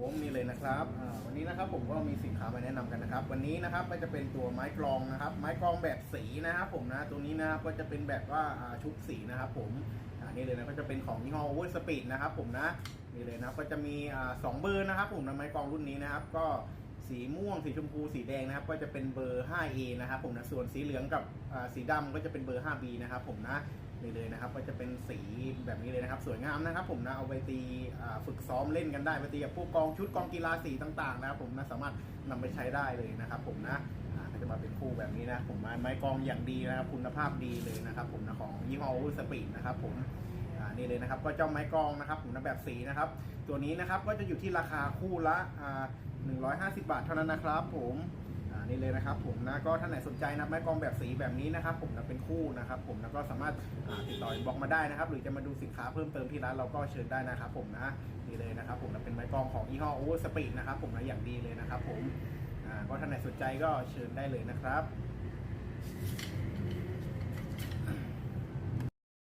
ผมนี่เลยนะครับวันนี้นะครับผมก็มีสินค้ามาแนะนำกันนะครับ วันนี้นะครับก็จะเป็นตัวไม้กรองนะครับ ไม้กรองแบบสีนะครับผมนะตัวนี้นะครับก็จะเป็นแบบว่าชุบสีนะครับผมอ่านี่เลยนะก็จะเป็นของยี่ห้อ Over Speed นะครับผมนะนี่เลยนะก็จะมีสองเบอร์นะครับ ผมนะไม้กรองรุ่นนี้นะครับ ก็สีม่วงสีชมพูสีแดงนะครับ ก็จะเป็นเบอร์ 5A นะครับผมนะส่วนสีเหลืองกับสีดำก็จะเป็นเบอร์ 5B นะครับผมนะ นี่เลยนะครับก็จะเป็นสีแบบนี้เลยนะครับ สวยงามนะครับ ผมนะเอาไปตีฝึกซ้อมเล่นกันได้ไปตีกับพวกกองชุดกองกีฬาสีต่าง ๆ นะครับผมนะสามารถนำไปใช้ได้เลยนะครับ ผมนะอ่าก็จะมาเป็นคู่แบบนี้นะผมไม้กองอย่างดีนะครับคุณภาพดีเลยนะครับผมนะของยี่ห้อสปีดนะครับผมอ่านี่เลยนะครับก็เจ้าไม้กองนะครับผมนะแบบสีนะครับ ตัวนี้นะครับก็จะอยู่ที่ราคาคู่ละอ่า150 บาทเท่านั้นนะครับ ผม นี่เลยนะครับผมนะก็ท่านไหนสนใจนะไม้กองแบบสีแบบนี้นะครับผมนะเป็นคู่นะครับผมแล้วก็สามารถติดต่อบอกมาได้นะครับหรือจะมาดูสินค้าเพิ่มเติมที่ร้านเราก็เชิญได้นะครับผมนะนี่เลยนะครับผมนะเป็นไม้กองของยี่ห้อโอเวอร์สปีดนะครับผมนะอย่างดีเลยนะครับผมก็ท่านไหนสนใจก็เชิญได้เลยนะครับ